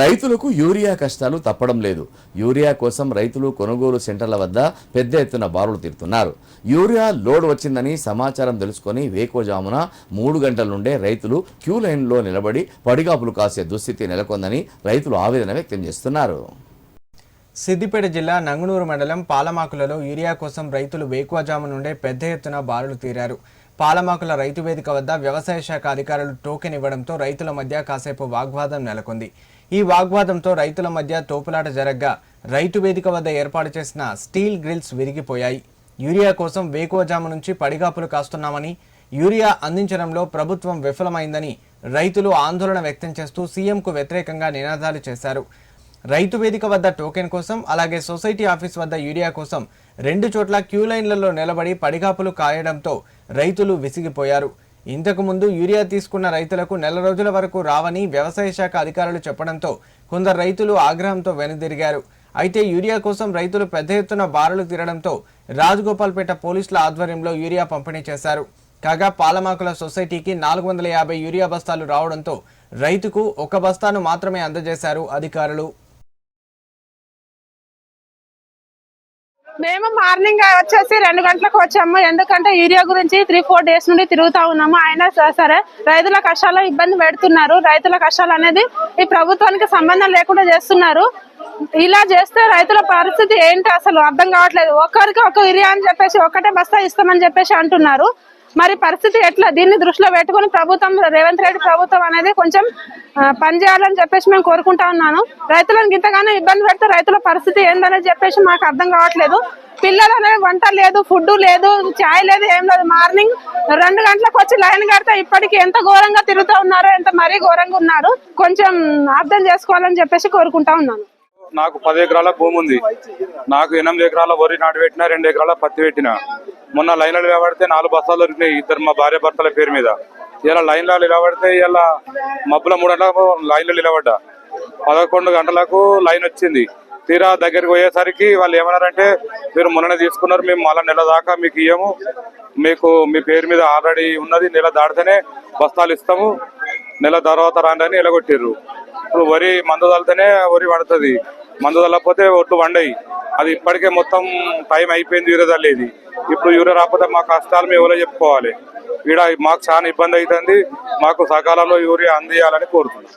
రైతులకు యూరియా కష్టాలు తప్పడం లేదు. యూరియా కోసం రైతులు కొనుగోలు సెంటర్ల వద్ద పెద్ద ఎత్తున బారులు తీరుతున్నారు. యూరియా లోడ్ వచ్చిందని సమాచారం తెలుసుకొని వేకోజామున మూడు గంటల నుండే రైతులు క్యూ లైన్లో నిలబడి పడిగాపులు కాసే దుస్థితి నెలకొందని రైతులు ఆవేదన వ్యక్తం చేస్తున్నారు. సిద్దిపేట జిల్లా నంగునూరు మండలం పాలమాకులలో యూరియా కోసం రైతులు వేకువజాము నుండే పెద్ద ఎత్తున బారులు తీరారు. పాలమాకుల రైతు వేదిక వద్ద వ్యవసాయ శాఖ అధికారులు టోకెన్ ఇవ్వడంతో రైతుల మధ్య కాసేపు వాగ్వాదం నెలకొంది. ఈ వాగ్వాదంతో రైతుల మధ్య తోపులాట జరగ్గా రైతు వేదిక వద్ద ఏర్పాటు చేసిన స్టీల్ గ్రిల్స్ విరిగిపోయాయి. యూరియా కోసం వేకువజాము నుంచి పడిగాపులు కాస్తున్నామని యూరియా అందించడంలో ప్రభుత్వం విఫలమైందని రైతులు ఆందోళన వ్యక్తం చేస్తూ సీఎంకు వ్యతిరేకంగా నినాదాలు చేశారు. రైతు వేదిక వద్ద టోకెన్ కోసం అలాగే సొసైటీ ఆఫీస్ వద్ద యూరియా కోసం రెండు చోట్ల క్యూ లైన్లలో నిలబడి పడిగాపులు కాయడంతో రైతులు విసిగిపోయారు. ఇంతకు ముందు యూరియా తీసుకున్న రైతులకు నెల రోజుల వరకు రావని వ్యవసాయ శాఖ అధికారులు చెప్పడంతో కొందరు రైతులు ఆగ్రహంతో వెనుదిరిగారు. అయితే యూరియా కోసం రైతులు పెద్ద ఎత్తున బారులు తీరడంతో రాజగోపాల్పేట పోలీసుల ఆధ్వర్యంలో యూరియా పంపిణీ చేశారు. కాగా పాలమాకుల సొసైటీకి నాలుగు వందల యాభై యూరియా బస్తాలు రావడంతో రైతుకు ఒక బస్తాను మాత్రమే అందజేశారు అధికారులు. మేము మార్నింగ్ వచ్చేసి రెండు గంటలకు వచ్చాము. ఎందుకంటే ఏరియా గురించి త్రీ ఫోర్ డేస్ నుండి తిరుగుతా ఉన్నాము. అయినా సరే రైతుల కష్టాలు ఇబ్బంది పెడుతున్నారు. రైతుల కష్టాలు అనేది ఈ ప్రభుత్వానికి సంబంధం లేకుండా చేస్తున్నారు. ఇలా చేస్తే రైతుల పరిస్థితి ఏంటి అసలు? అర్థం కావట్లేదు. ఒక్కరికి ఒక ఇరియా అని చెప్పేసి ఒక్కటే బస్తా ఇస్తామని చెప్పేసి అంటున్నారు. మరి పరిస్థితి ఎట్లా? దీన్ని దృష్టిలో పెట్టుకుని ప్రభుత్వం రేవంత్ రెడ్డి ప్రభుత్వం అనేది కొంచెం పనిచేయాలని చెప్పేసి మేము కోరుకుంటా ఉన్నాను. రైతులను ఇంతగానో ఇబ్బంది పెడితే రైతుల పరిస్థితి ఏందనేది చెప్పేసి మాకు అర్థం కావట్లేదు. పిల్లలు అనేవి వంట లేదు ఫుడ్ లేదు చాయ్ లేదు ఏం లేదు. మార్నింగ్ రెండు గంటలకు వచ్చి లైన్ కడితే ఇప్పటికి ఎంత ఘోరంగా తిరుగుతూ ఉన్నారో ఎంత మరీ ఘోరంగా ఉన్నారు కొంచెం అర్థం చేసుకోవాలని చెప్పేసి కోరుకుంటా ఉన్నాను. నాకు పది ఎకరాల భూమి ఉంది. నాకు ఎనిమిది ఎకరాల వరి నాటు పెట్టిన రెండు ఎకరాల పత్తి పెట్టిన. మొన్న లైన్లు నిలబడితే నాలుగు బస్తాలు దొరికినాయి ఇద్దరు మా భార్య భర్తల పేరు మీద. ఇలా లైన్లో నిలబడితే ఇలా మబ్బుల మూడు గంటలకు లైన్లో నిలబడ్డా. పదకొండు గంటలకు లైన్ వచ్చింది. తీరా దగ్గరికి పోయేసరికి వాళ్ళు ఏమన్నారంటే మీరు మొన్ననే తీసుకున్నారు మేము మళ్ళీ నెల దాకా మీకు ఇయ్యము. మీకు మీ పేరు మీద ఆల్రెడీ ఉన్నది నెల దాటితేనే బస్తాలు ఇస్తాము. నెల తర్వాత రాండి అని ఎలగొట్టిర్రు ఇప్పుడు వరి మందు చల్లితేనే వరి పడుతుంది. మందు చల్లకపోతే ఒట్టు వండయి. అది ఇప్పటికే మొత్తం టైం అయిపోయింది యూరియా చల్లేది ఇప్పుడు యూరియా రాకపోతే మా కష్టాలు మేము ఎవరో చెప్పుకోవాలి. ఈడ మాకు చాలా ఇబ్బంది అవుతుంది మాకు సకాలంలో యూరియా అందియాలని కోరుతున్నాం.